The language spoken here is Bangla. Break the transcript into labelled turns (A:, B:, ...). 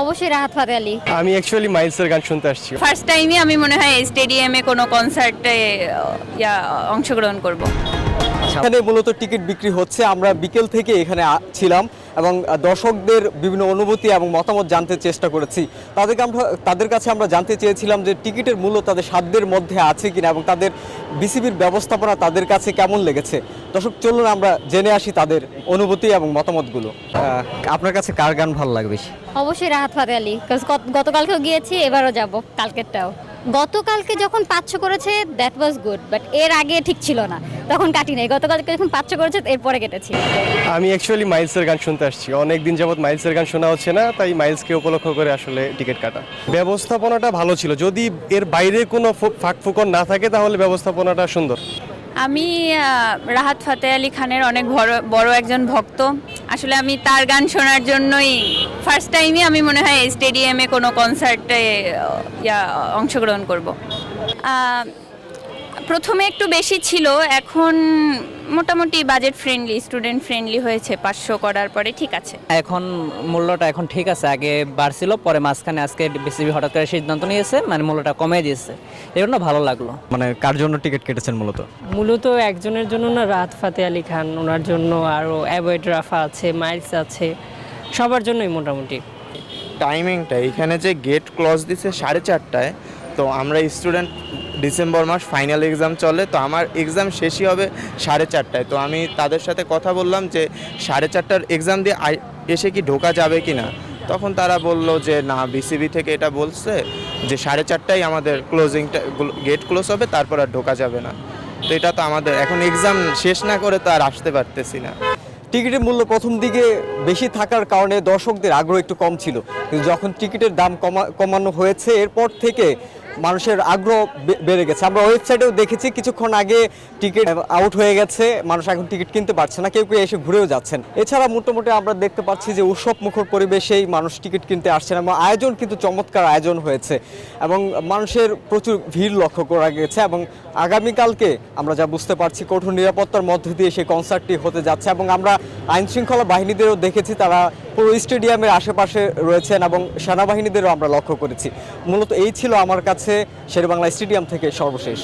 A: অবশ্যই রাহাত ফাতে আলী।
B: আমি অ্যাকচুয়ালি মাইলসের গান শুনতে আসছি।
C: ফার্স্ট টাইমে আমি মনে হয় এই স্টেডিয়ামে কোনো কনসার্টে ইয়া অংশগ্রহণ করব।
D: এখানে মূলত টিকিট বিক্রি হচ্ছে। আমরা বিকেল থেকে এখানে ছিলাম এবং দর্শকদের বিভিন্ন অনুভূতি এবং মতামত জানতে চেষ্টা করেছি। তাদেরকে আমরা তাদের কাছে আমরা জানতে চেয়েছিলাম যে টিকিটের মূল্য তাদের সাধ্যের মধ্যে আছে কিনা এবং তাদের বিসিবির ব্যবস্থাপনা তাদের কাছে কেমন লেগেছে। দর্শক চলুন আমরা জেনে আসি তাদের অনুভূতি এবং মতামতগুলো। আপনার কাছে কার গান ভালো লাগে বেশি?
A: অবশ্যই রাহাত ফাতে আলী। গতকালকেও গিয়েছি এবারও যাব কালকেরটাও। গতকালকে যখন পাঁচশো করেছে দ্যাট ওয়াজ গুড বাট এর আগে ঠিক ছিল না। তখন কাটি নাই। গতকালকে যখন পাঁচশো করেছে এরপরে কেটেছি।
B: আমি অ্যাকচুয়ালি মাইলসের গান শুনতে আসছি। অনেক দিন যাবত মাইলসের গান শোনা হচ্ছে না তাই মাইলসকে উপলক্ষ করে আসলে টিকিট কাটা। ব্যবস্থাপনাটা ভালো ছিল। যদি এর বাইরে কোনো ফাঁক ফুকন না থাকে তাহলে ব্যবস্থাপনাটা সুন্দর।
C: আমি রাহাত ফাতে আলী খানের অনেক বড় বড় একজন ভক্ত। আসলে আমি তার গান শোনার জন্যই ফার্স্ট টাইমই আমি মনে হয় স্টেডিয়ামে কোনো কনসার্টে অংশগ্রহণ করব। প্রথমে একটু বেশি ছিল এখন মোটামুটি বাজেট ফ্রেন্ডলি স্টুডেন্ট ফ্রেন্ডলি হয়েছে পাঁচশো করার পরে ঠিক আছে।
E: এখন মূল্যটা এখন ঠিক আছে আগে বাড়ছিল পরে মাঝখানে আজকে বিসিবি হঠাৎ করে সিদ্ধান্ত নিয়েছে মানে মূল্যটা কমে দিয়েছে। এই জন্য ভালো লাগল।
D: মানে কার জন্য টিকিট কেটেছেন মূলত?
F: মূলত একজনের জন্য না রাত ফাতে আলী খান ওনার জন্য আরও অ্যাভয়েড রাফা আছে মাইলস আছে সবার জন্যই মোটামুটি।
G: টাইমিংটা এখানে যে গেট ক্লজ দিছে সাড়ে চারটায় তো আমরা স্টুডেন্ট ডিসেম্বর মাস ফাইনাল এক্সাম চলে, তো আমার এক্সাম শেষই হবে সাড়ে চারটায়। তো আমি তাদের সাথে কথা বললাম যে, সাড়ে চারটার এক্সাম দিয়ে এসে কি ঢোকা যাবে কি না তখন তারা বলল যে, না বিসিবি থেকে এটা বলছে যে, সাড়ে চারটায় আমাদের ক্লোজিংটা গেট ক্লোজ হবে, তারপর আর ঢোকা যাবে না। তো এটা তো আমাদের, এখন এক্সাম শেষ না করে তো আর আসতে পারতেছি না।
D: টিকিটের মূল্য প্রথম দিকে বেশি থাকার কারণে দর্শকদের আগ্রহ একটু কম ছিল। কিন্তু যখন টিকিটের দাম কমা, কমানো হয়েছে, এরপর থেকে মানুষের আগ্রহ বেড়ে গেছে। আমরা ওয়েবসাইটেও দেখেছি, কিছুক্ষণ আগে টিকিট আউট হয়ে গেছে, মানুষ এখন টিকিট কিনতে পারছে না, কেউ কেউ এসে ঘুরেও যাচ্ছেন। এছাড়া মোটামুটি আমরা দেখতে পাচ্ছি যে উৎসব মুখর পরিবেশেই মানুষ টিকিট কিনতে আসছেন এবং আয়োজন কিন্তু চমৎকার আয়োজন হয়েছে এবং মানুষের প্রচুর ভিড় লক্ষ্য করা গেছে এবং আগামীকালকে আমরা যা বুঝতে পারছি কঠোর নিরাপত্তার মধ্যে দিয়ে সেই কনসার্টটি হতে যাচ্ছে এবং আমরা আইনশৃঙ্খলা বাহিনীদেরও দেখেছি, তারা পুরো স্টেডিয়ামের আশেপাশে রয়েছেন এবং সেনাবাহিনীদেরও আমরা লক্ষ্য করেছি। মূলত এই ছিল আমার কাছে শেরবাংলা স্টেডিয়াম থেকে সর্বশেষ।